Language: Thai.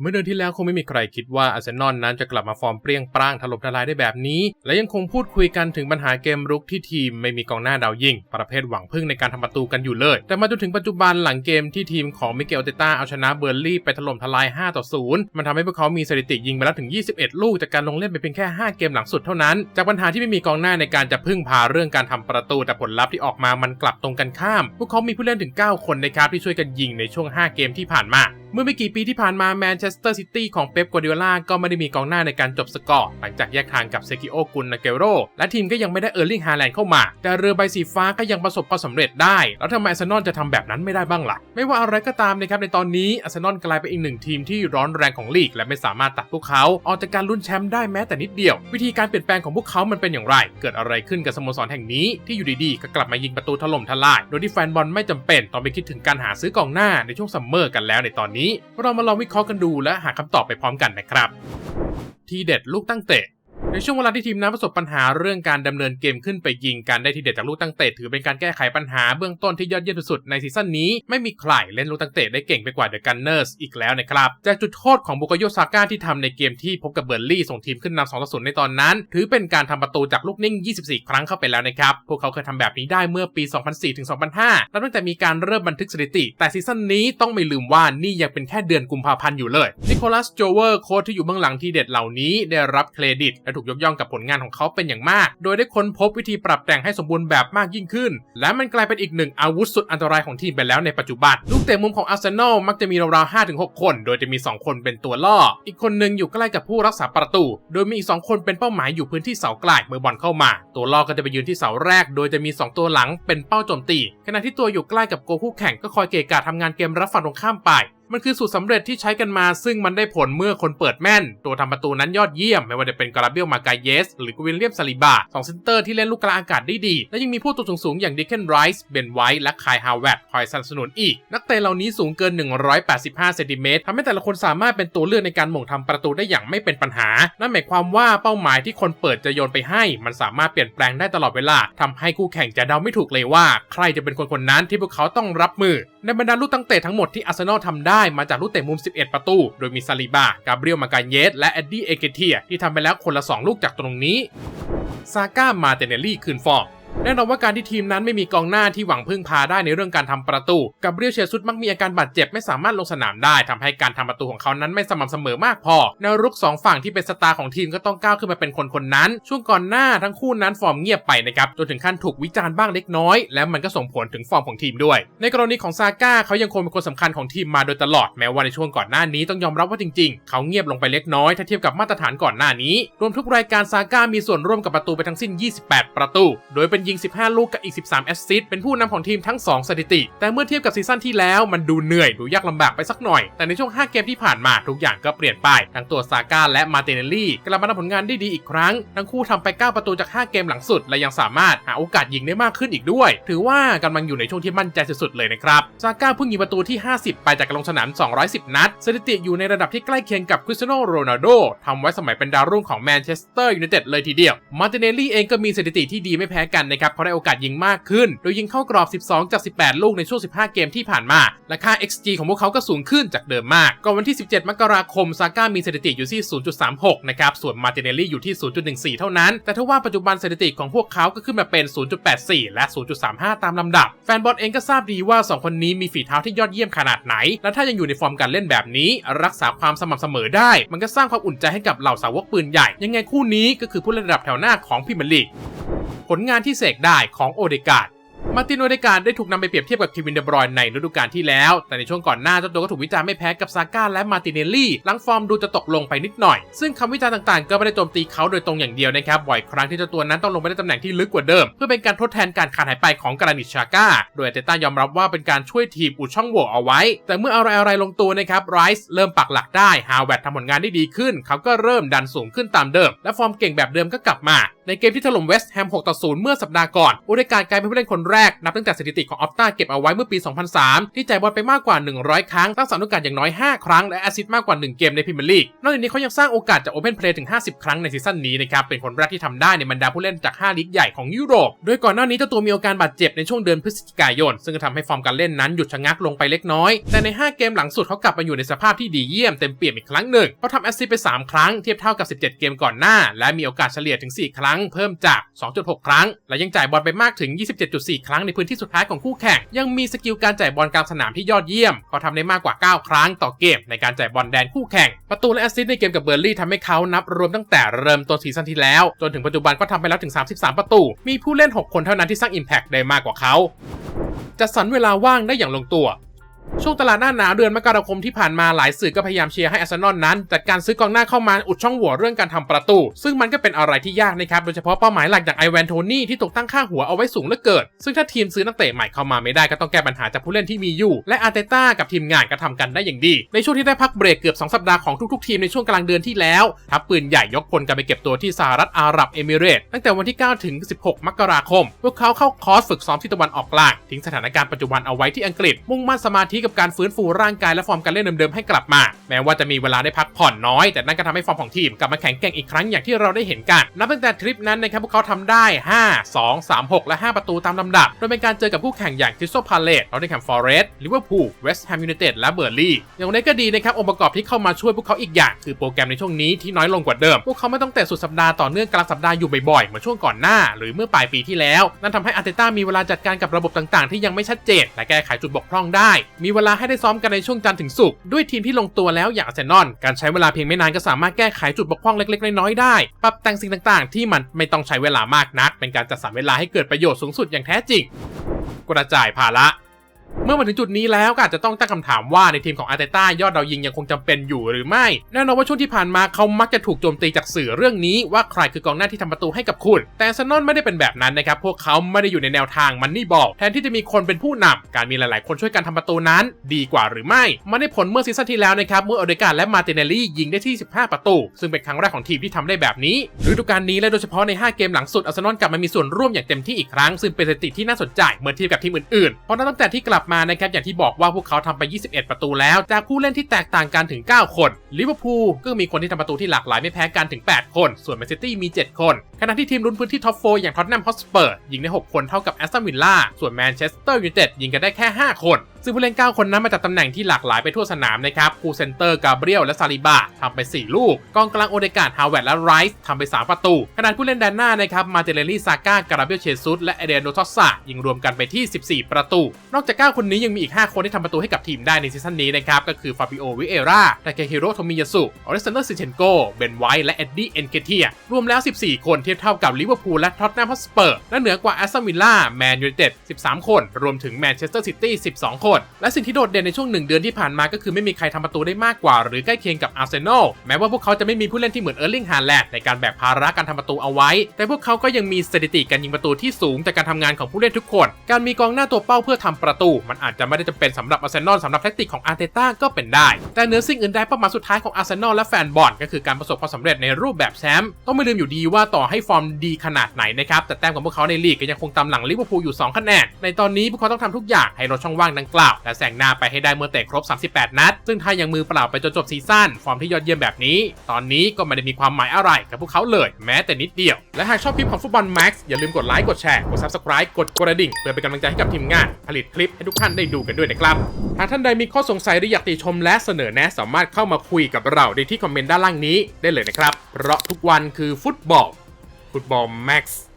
เมื่อเดือนที่แล้วคงไม่มีใครคิดว่าอาร์เซนอลนั้นจะกลับมาฟอร์มเปรี้ยงปร้างถล่มทลายได้แบบนี้ และยังคงพูดคุยกันถึงปัญหาเกมรุกที่ทีมไม่มีกองหน้าดาวยิง ประเภทหวังพึ่งในการทำประตูกันอยู่เลย แต่มาจนถึงปัจจุบันหลังเกมที่ทีมของมิเกลเตต้าเอาชนะเบอร์ลี่ไปถล่มทลาย 5 ต่อ 0 มันทำให้พวกเขามีสถิติยิงไปแล้วถึง 21 ลูกจากการลงเล่นไปเพียงแค่ 5 เกมหลังสุดเท่านั้น จากปัญหาที่ไม่มีกองหน้าในการจะพึ่งพาเรื่องการทำประตูแต่ผลลัพธ์ที่ออกมามันกลับตรงกันข้าม พวกเขามีผู้เล่นถึง 9 คนนะครับที่ช่วยกันยิงในช่วง 5 เกมที่ผ่านมาเมื่อไม่กี่ปีที่ผ่านมาแมนเชสเตอร์ซิตี้ของเป๊ปกัวเด i ล่าก็ไม่ได้มีกองหน้าในการจบสกอร์ หลังจากแยกทางกับเซกิโอกุนนาเกโร และทีมก็ยังไม่ได้เออร์ลิงฮาแลนด์เข้ามา แต่เรือใบสีฟ้าก็ยังประสบความสำเร็จได้ แล้วทำไมอาร์เซนอลจะทำแบบนั้นไม่ได้บ้างล่ะ ไม่ว่าอะไรก็ตามนะครับในตอนนี้อาร์เซนอลกลายเป็นอีกหนึ่งทีมที่ร้อนแรงของลีก และไม่สามารถตัดพวกเขาออกจากการลุ้นแชมป์ได้แม้แต่นิดเดียว วิธีการเปลี่ยนแปลงของพวกเขามันเป็นอย่างไร เกิดอะไรขึ้นกับสโมสรแห่งนี้ที่อยู่ดีๆก็กลับมายิงประตูถล่มทลาย โดยที่แฟนบอลไม่จำเป็นต้องไปคิดถึงการหาซื้อกองหน้าในช่วงซัมเมอร์กันแล้วในตอนนี้เรามาลองวิเคราะห์กันดูและหาคำตอบไปพร้อมกันนะครับ ทีเด็ดลูกตั้งเตะ ในช่วงเวลาที่ทีมนั้นประสบปัญหาเรื่องการดำเนินเกมขึ้นไปยิงการได้ทีเด็ดจากลูกตั้งเตะถือเป็นการแก้ไขปัญหาเบื้องต้นที่ยอดเยี่ยมสุดในซีซั่นนี้ไม่มีใครเล่นลูกตั้งเตะได้เก่งไปกว่าเดอะกันเนอร์สอีกแล้วนะครับจากจุดโทษของบุกโยซาก้าที่ทำในเกมที่พบกับเบอร์ลี่ส่งทีมขึ้นนำ2ต่อ0ในตอนนั้น ถือเป็นการทำประตูจากลูกนิ่ง 24 ครั้งเข้าไปแล้วนะครับพวกเขาเคยทำแบบนี้ได้เมื่อปี 2004ถึง2005นับตั้งแต่มีการเริ่มบันทึกสถิติ แต่ซีซั่นนี้ต้องไม่ลืมว่านี่ยังเป็นแค่เดือนกุมภาพันธ์อยู่เลยนิโคลัสโจเวอร์โค้ชที่อยู่เบื้องหลังทีเด็ดเหล่านี้ได้รับเครดิตและถูกยกย่องกับผลงานของเขาเป็นอย่างมาก โดยได้ค้นพบวิธีปรับแต่งให้สมบูรณ์แบบมากยิ่งขึ้น และมันกลายเป็นอีกหนึ่งอาวุธสุดอันตรายของทีมไปแล้วในปัจจุบัน ลูกเตะมุมของอาร์เซนอลมักจะมีราวๆ5-6 คน โดยจะมี 2 คนเป็นตัวล่อ อีกคนหนึ่งอยู่ใกล้กับผู้รักษาประตู โดยมีอีก 2 คนเป็นเป้าหมายอยู่พื้นที่เสาไกลเมื่อบอลเข้ามา ตัวล่อก็จะไปยืนที่เสาแรก โดยจะมี 2 ตัวหลังเป็นเป้าโจมตี ขณะที่ตัวอยู่ใกล้กับโกคู่แข่งก็คอยเกะกะทำงานเกมรับฝั่งตรงข้ามไป มันคือสูตรสำเร็จที่ใช้กันมา ซึ่งมันได้ผลเมื่อคนเปิดแม่น ตัวทำประตูนั้นยอดเยี่ยม ไม่ว่าจะเป็นกราเบลมาไกเยส หรือกวินเลียมซาลิบาสองเซนเตอร์ที่เล่นลูกกลางอากาศได้ดี และยังมีผู้ตัวสูงๆอย่างดิเคนไรส์เบนไวท์และคายฮาวเวตคอยสนับสนุนอีก นักเตะเหล่านี้สูงเกิน 185เซนติเมตรทำให้แต่ละคนสามารถเป็นตัวเลือกในการหม่งทำประตูได้อย่างไม่เป็นปัญหา นั่นหมายความว่าเป้าหมายที่คนเปิดจะโยนไปให้ มันสามารถเปลี่ยนแปลงได้ตลอดเวลาทำให้คู่แข่งจะเดาไม่ถูกเลยว่า ใครจะเป็นคนคนนั้นที่พวกเขาต้องรับมือ ในบรรดาลูกตั้งเตะทั้งหมดที่อาร์เซนอลทำได้มาจากลูกเตะมุม 11 ประตู โดยมีซาลิบา กาเบรียล มาการเยส และเอ็ดดี้ เอเกเทีย ที่ทำไปแล้วคนละ 2 ลูกจากตรงนี้ ซาก้า มาเตเนลลี่ คืนฟอร์ม แน่นอนว่าการที่ทีมนั้นไม่มีกองหน้าที่หวังพึ่งพาได้ในเรื่องการทำประตู กับเรียลเชซุดมักมีอาการบาดเจ็บไม่สามารถลงสนามได้ทำให้การทำประตูของเขานั้นไม่สม่ำเสมอมากพอแนวรุกสองฝั่งที่เป็นสตาร์ของทีมก็ต้องก้าวขึ้นมาเป็นคนคนนั้น ช่วงก่อนหน้าทั้งคู่นั้นฟอร์มเงียบไปนะครับจนถึงขั้นถูกวิจารณ์บ้างเล็กน้อย และมันก็ส่งผลถึงฟอร์มของทีมด้วย ในกรณีของซาก้าเขายังคงเป็นคนสำคัญของทีมมาโดยตลอดแม้ว่าในช่วงก่อนหน้านี้ต้องยอมรับว่าจริง ๆ เขาเงียบลงไปเล็กน้อยถ้าเทียบกับมาตรฐานก่อนหน้านี้ รวมทุกรายการซาก้ามีส่วนร่วมกับประตูไปทั้งสิ้น 28 ประตู โดยเป็นยิง15 ลูกกับอีก 13 แอสซิสต์เป็นผู้นำของทีมทั้ง 2 สถิติ แต่เมื่อเทียบกับซีซั่นที่แล้วมันดูเหนื่อยดูยากลำบากไปสักหน่อย แต่ในช่วง 5 เกมที่ผ่านมาทุกอย่างก็เปลี่ยนไปทั้งตัวซาก้าและมาเตเนลลี่กลับมาทำผลงานได้ดีอีกครั้ง ทั้งคู่ทำไป 9 ประตูจาก 5 เกมหลังสุด และยังสามารถหาโอกาสยิงได้มากขึ้นอีกด้วย ถือว่ากำลังอยู่ในช่วงที่มั่นใจสุดๆเลยนะครับซาก้าเพิ่งยิงประตูที่ 50 ไปจากการลงสนาม 210 นัดสถิติอยู่ในระดับที่ใกล้เคียงกับคริสเตียโนโรนัลโดทำไว้สมัยเป็นดาวรุ่งของแมนเชสเตอร์ยูไนเต็ดเลยทีเดียวมาร์ติเนลลี่เองก็มีสถิติที่ดีไม่แพ้กันนะครับเขาได้โอกาสยิงมากขึ้น โดยยิงเข้ากรอบ 12 จาก 18 ลูกในช่วง 15 เกมที่ผ่านมา และค่า XG ของพวกเขาก็สูงขึ้นจากเดิมมาก ก่อนวันที่ 17 มกราคม ซาก้ามีสถิติอยู่ที่ 0.36 นะครับ ส่วนมาติเนลลี่อยู่ที่ 0.14 เท่านั้น แต่ถ้าว่าปัจจุบันสถิติของพวกเขาก็ขึ้นมาเป็น 0.84 และ 0.35 ตามลำดับ แฟนบอลเองก็ทราบดีว่า 2 คนนี้มีฝีเท้าที่ยอดเยี่ยมขนาดไหน และถ้ายังอยู่ในฟอร์มการเล่นแบบนี้ รักษาความสม่ำเสมอได้ มันก็สร้างความอุ่นใจให้กับเหล่าสาวกปืนใหญ่ ยังไงคู่นี้ก็คือผู้เล่นระดับแถวหน้าของพรีเมียร์ลีกผลงานที่เสกได้ของโอเดกาด มาตินโอเดการ์ดได้ถูกนำไปเปรียบเทียบกับเควินเดบรอยในฤดูกาลที่แล้ว แต่ในช่วงก่อนหน้าเจ้าตัวก็ถูกวิจารณ์ไม่แพ้กับซาก้าและมาติเนลลี่หลังฟอร์มดูจะตกลงไปนิดหน่อย ซึ่งคำวิจารณ์ต่างๆ ก็ไม่ได้โจมตีเขาโดยตรงอย่างเดียวนะครับบ่อยครั้งที่เจ้าตัวนั้นต้องลงไปในตำแหน่งที่ลึกกว่าเดิม เพื่อเป็นการทดแทนการขาดหายไปของกรานิชาก้าโดยอาเตต้ายอมรับว่าเป็นการช่วยทีมอุดช่องโหว่เอาไว้ แต่เมื่ออะไรอะไรๆลงตัวนะครับไรส์เริ่มปักหลักได้ฮาวเวิร์ดทำผลงานได้ดีขึ้น เขาก็เริ่มดันสูงขึ้นตามเดิม และฟอร์มเก่งแบบเดิมก็กลับมา ในเกมที่ถล่มเวสต์แฮม 6 ต่อ 0 เมื่อสัปดาห์ก่อนอเดการกลายเป็นผู้เล่นคนแรกนับตั้งแต่สถิติของออฟตาเก็บเอาไว้เมื่อปี 2003 ที่จ่ายบอลไปมากกว่า 100 ครั้งตั้งสามลูกการอย่างน้อย 5 ครั้ง และแอสซิสต์มากกว่า 1 เกมในพรีเมียร์ลีกนอกจากนี้เขายังสร้างโอกาสจากโอเพนเพลย์ถึง 50 ครั้งในซีซั่นนี้นะครับเป็นคนแรกที่ทำได้ในบรรดาผู้เล่นจาก 5 ลีกใหญ่ของยุโรป โดยก่อนหน้านี้เจ้าตัวมีอาการบาดเจ็บในช่วงเดือนพฤศจิกายน ซึ่งก็ทำให้ฟอร์มการเล่นนั้นหยุดชะงักลงไปเล็กน้อย แต่ใน 5 เกมหลังสุดเขากลับมาอยู่ในสภาพที่ดีเยี่ยมเต็มเปี่ยมอีกครั้งหนึ่งเขาทำแอสซิสต์ไป 3 ครั้งเทียบเท่ากับ 17 เกมก่อนหน้า และมีโอกาสเฉลี่ยถึง 4 ครั้ง เพิ่มจาก 2.6 ครั้ง และยังจ่ายบอลไปมากถึง 27.4ครั้งในพื้นที่สุดท้ายของคู่แข่ง ยังมีสกิลการจ่ายบอลกลางสนามที่ยอดเยี่ยมเขาทำได้มากกว่า 9 ครั้งต่อเกมในการจ่ายบอลแดนคู่แข่ง ประตูและแอสซิสต์ในเกมกับเบอร์ลี่ทำให้เขานับรวมตั้งแต่เริ่มต้นซีซั่นที่แล้ว จนถึงปัจจุบันก็ทำไปแล้วถึง 33 ประตู มีผู้เล่น 6 คนเท่านั้นที่สร้างอิมแพกได้มากกว่าเขาจัดสรรเวลาว่างได้อย่างลงตัว ช่วงตลาดหน้าหนาวเดือนมกราคมที่ผ่านมาหลายสื่อก็พยายามเชียร์ให้อาร์เซนอลนั้นจัดการซื้อกองหน้าเข้ามาอุดช่องโหว่เรื่องการทำประตู ซึ่งมันก็เป็นอะไรที่ยากนะครับ โดยเฉพาะเป้าหมายหลักอย่างไอแวนโทนี่ที่ตกตั้งค่าหัวเอาไว้สูงเหลือเกิน ซึ่งถ้าทีมซื้อนักเตะใหม่เข้ามาไม่ได้ก็ต้องแก้ปัญหาจากผู้เล่นที่มีอยู่ และอาร์เตต้ากับทีมงานก็ทำกันได้อย่างดี ในช่วงที่ได้พักเบรกเกือบ2สัปดาห์ของทุกๆทีมในช่วงกลางเดือนที่แล้วทัพปืนใหญ่ยกพลกันไปเก็บตัวที่สหรัฐอาหรับเอมิเรตส์ตั้งแต่วันที่ 9 ถึง 16 มกราคม พวกเขาเข้าคอร์สฝึกซ้อมที่ตะวันออกกลางทิ้งสถานการณ์ปัจจุบันเอาไว้ที่อังกฤษมุ่งมั่นสมาธิกับการฟื้นฟูร่างกายและฟอร์มการเล่นเดิมๆให้กลับมา แม้ว่าจะมีเวลาได้พักผ่อนน้อย แต่นั่นก็ทำให้ฟอร์มของทีมกลับมาแข็งแกร่งอีกครั้งอย่างที่เราได้เห็นกัน นับตั้งแต่ทริปนั้นนะครับพวกเขาทำได้ 5 2 3 6 และ 5 ประตูตามลำดับ โดยเป็นการเจอกับคู่แข่งอย่างคริสโตพาเลตนอตติงแฮมฟอเรสต์ลิเวอร์พูลเวสต์แฮมยูไนเต็ดและเบอร์ลี่อย่างไรก็ดีนะครับองค์ประกอบที่เข้ามาช่วยพวกเขาอีกอย่าง คือโปรแกรมในช่วงนี้ที่น้อยลงกว่าเดิม พวกเขาไม่ต้องเตะสุดสัปดาห์ต่อเนื่องกลางสัปดาห์อยู่บ่อยๆเหมือนช่วงก่อนหน้า หรือเมื่อปลายปีที่แล้ว นั่นทำให้อาร์เตต้ามีเวลาจัดการกับระบบต่างๆ ที่ยังไม่ชัดเจนและแก้ไขจุดบกพร่องได้มีีเวลาให้ได้ซ้อมกันในช่วงจันทร์ถึงศุกร์ด้วยทีมที่ลงตัวแล้วอย่างอาร์เซนอลการใช้เวลาเพียงไม่นานก็สามารถแก้ไขจุดบกพร่องเล็กๆน้อยๆได้ ปรับแต่งสิ่งต่างๆ ที่มันไม่ต้องใช้เวลามากนัก เป็นการจัดสรรเวลาให้เกิดประโยชน์สูงสุดอย่างแท้จริงกระจายภาระ เมื่อมาถึงจุดนี้แล้วก็อาจจะต้องตั้งคำถามว่าในทีมของอาร์เตต้ายอดดาวยิงยังคงจำเป็นอยู่หรือไม่แน่นอนว่าช่วงที่ผ่านมาเขามักจะถูกโจมตีจากสื่อเรื่องนี้ว่าใครคือกองหน้าที่ทำประตูให้กับคุณ แต่อาร์เซนอลไม่ได้เป็นแบบนั้นนะครับพวกเขาไม่ได้อยู่ในแนวทางมันนี่บอลแทนที่จะมีคนเป็นผู้นำการมีหลาย ๆ คนช่วยกันทำประตูนั้น ดีกว่าหรือไม่มันได้ผลเมื่อซีซั่นที่แล้วนะครับเมื่ออเดกาและมาติเนลลี่ยิงได้ที่ 15 ประตู ซึ่งเป็นครั้งแรกของทีมที่ทำได้แบบนี้ฤดูกาลนี้และโดยเฉพาะใน 5 เกมหลังสุดอาร์เซนอลกลับมามีส่วนร่วมอย่างเต็มที่อีกครั้งซึ่งเป็นสถิติที่น่าสนใจเมื่อเทียบกับทีมอื่นๆเพราะนับตั้งแต่ที่กลับมานะครับอย่างที่บอกว่าพวกเขาทำไป 21 ประตูแล้ว จากผู้เล่นที่แตกต่างกันถึง 9 คนลิเวอร์พูลก็มีคนที่ทำประตูที่หลากหลายไม่แพ้กันถึง 8 คน ส่วนแมนซิตี้มี 7 คน ขณะที่ทีมลุ้นพื้นที่ท็อปโฟอย่างท็อตแนมฮอสเปอร์ยิงได้ 6 คนเท่ากับแอสตันวิลล่าส่วนแมนเชสเตอร์ยูไนเต็ดยิงกันได้แค่ 5 คนซึ่งผู้เล่น 9 คนนั้นมาจากตำแหน่งที่หลากหลายไปทั่วสนามนะครับคูเซนเตอร์กาเบรียลและซาลิบาทำไป 4 ลูก กองกลางโอเดกาดฮาวเวิร์ดและไรส์ทำไป 3 ประตู ขณะผู้เล่นแดนหน้านะครับ มาเตเลลี่ซาก้าการาเบลเชซุสและเอเดนโนทอสซายิงรวมกันไปที่ 14 ประตู นอกจาก 9คนนี้ยังมีอีก 5 คนที่ทำประตูให้กับทีมได้ในซีซั่นนี้นะครับ ก็คือฟาบิโอวิเอร่าทาเคฮิโรโทมิยาสุออริสเซนเดอร์ซิเชนโกเบนไวท์และเอ็ดดี้เอนเกเทียรวมแล้ว 14 คนเทียบเท่ากับลิเวอร์พูลและท็อตแนมฮอสเปอร์และเหนือกว่าแอสตันวิลล่าแมนยูไนเต็ด13 คน รวมถึงแมนเชสเตอร์ซิตี้12 คน และสิ่งที่โดดเด่นในช่วง 1 เดือนที่ผ่านมาก็คือไม่มีใครทำประตูได้มากกว่า หรือใกล้เคียงกับอาร์เซนอลแม้ว่าพวกเขาจะไม่มีผู้เล่นที่เหมือนเออร์ลิงฮาแลนด์ในการแบกภาระการทำประตูเอาไว้ แต่พวกเขาก็ยังมีสถิติการยิงประตูที่สูงจากการทำงานของผู้เล่นทุกคน การมีกองหน้าตัวเป้าเพื่อทำประตูมันอาจจะไม่ได้จำเป็นสำหรับอาร์เซนอลสำหรับแทคติกของอาร์เตต้าก็เป็นได้ แต่เนื้อสิ่งอื่นใดเป้าหมายสุดท้ายของอาร์เซนอลและแฟนบอลก็คือการประสบความสำเร็จในรูปแบบแชมป์ต้องไม่ลืมอยู่ดีว่าต่อให้ฟอร์มดีขนาดไหนนะครับแต่แต้มของพวกเขาในลีกก็ยังคงตามหลังลิเวอร์พูลอยู่2คะแนนในตอนนี้พวกเขาต้องทำทุกอย่างให้ลดช่องว่างดังกล่าวและแซงหน้าไปให้ได้เมื่อเตะครบ 38 นัด ซึ่งถ้ายังมือเปล่าไปจนจบซีซั่นฟอร์มที่ยอดเยี่ยมแบบนี้ ตอนนี้ก็ไม่ได้มีความหมายอะไรกับพวกเขาเลยแม้แต่นิดเดียว และหากชอบคลิปของฟุตบอลแม็กซ์อย่าลืมกดไลค์กดแชร์กด subscribe กดกระดิ่งเพื่อเป็นกำลังใจให้กับทีมงาน ผลิตคลิปให้ทุกท่านได้ดูกันด้วยนะครับ หากท่านใดมีข้อสงสัยหรืออยากติชมและเสนอแนะสามารถเข้ามาคุยกับเราได้ที่คอมเมนต์ด้านล่างนี้ได้เลยนะครับ เพราะทุกวันคือฟุตบอลฟุตบอลแม็กซ์